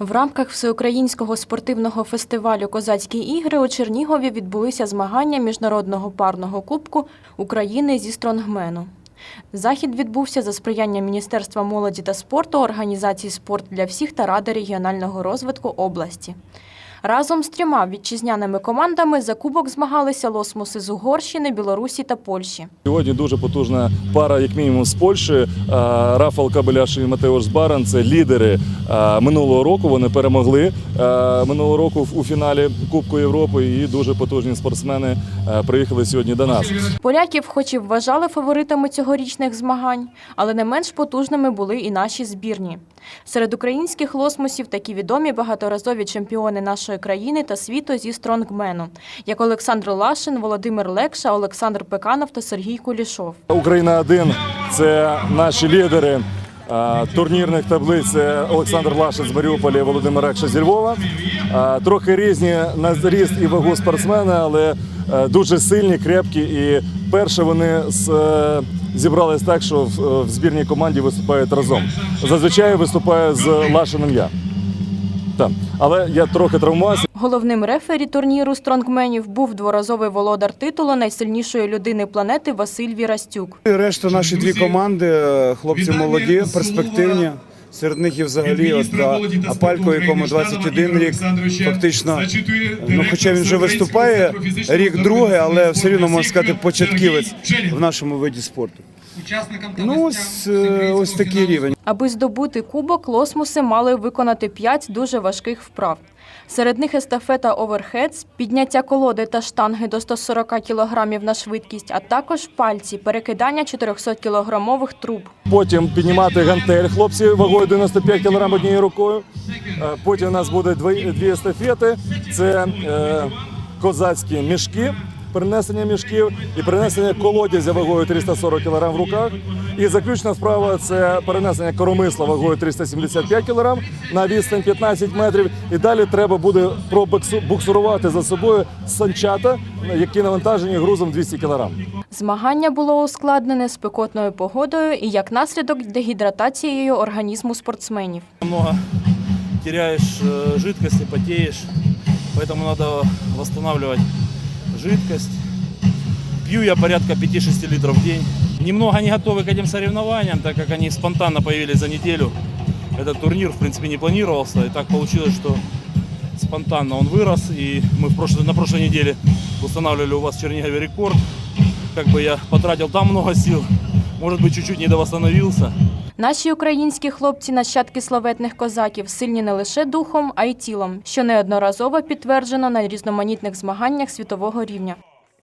В рамках всеукраїнського спортивного фестивалю Козацькі ігри у Чернігові відбулися змагання міжнародного парного кубку України зі стронгмену. Захід відбувся за сприяння Міністерства молоді та спорту, організації спорт для всіх та Ради регіонального розвитку області. Разом з трьома вітчизняними командами за кубок змагалися лосмуси з Угорщини, Білорусі та Польщі. Сьогодні дуже потужна пара, як мінімум, з Польщі. Е, Рафал Кабеляш і Матеуш Баран це лідери е, минулого року. Вони перемогли е, минулого року у фіналі Кубку Європи. І дуже потужні спортсмени приїхали сьогодні до нас. Поляків, хоч і вважали фаворитами цьогорічних змагань, але не менш потужними були і наші збірні. Серед українських лосмусів такі відомі багаторазові чемпіони нашої країни та світу зі стронгмену, як Олександр Лашин, Володимир Лекша, Олександр Пеканов та Сергій Кулішов. Україна 1 це наші лідери. е, Турнірних таблиць Олександр Лашин з Маріуполя і Володимир Рекша зі Львова. Е, Трохи різні на зріст і вагу спортсмени, але е, дуже сильні, крепкі. І перше вони зібрались так, що в, збірній команді виступають разом. Зазвичай виступає з Лашиним я. Так. Але я трохи травмувався. Головним рефері турніру стронгменів був дворазовий володар титулу найсильнішої людини планети Василь Вірастюк. І Решта наші дві команди, е, хлопці молоді, перспективні. Серед них і взагалі от, да, Апалько, якому 21 рік, фактично, ну хоча він вже виступає рік другий, але все рівно можна сказати початківець в нашому виді спорту. Ну ось е, ось такий рівень. Аби здобути кубок, лосмуси мали виконати п'ять дуже важких вправ. Серед них естафета оверхедс, підняття колоди та штанги до 140 кг на швидкість, а також пальці, перекидання 400-кілограмових труб. Потім піднімати гантель хлопці вагою 95 кг однією рукою. Е, Потім у нас буде дві, дві естафети. Це е, козацькі мішки, перенесення мішків і перенесення колодязя вагою 340 кг в руках. І заключна справа це перенесення коромисла вагою 375 кг на відстань 15 метрів. І далі треба буде пробуксурувати за собою санчата, які навантажені грузом 200 кг. Змагання було ускладнене спекотною погодою і як наслідок дегідратацією організму спортсменів. много теряешь э, жидкости, потеешь, поэтому надо восстанавливать жидкость. Пью я порядка 5-6 литров в день. Немного не готовы к этим соревнованиям, так как они спонтанно появились за неделю. Этот турнир, в принципе, не планировался, и так получилось, что спонтанно он вырос, и мы в прошлой, на прошлой неделе устанавливали у вас в Чернигове рекорд. Как бы я потратил там много сил, может быть, чуть-чуть недовосстановился. Наші українські хлопці, нащадки славетних козаків, сильні не лише духом, а й тілом, що неодноразово підтверджено на різноманітних змаганнях світового рівня.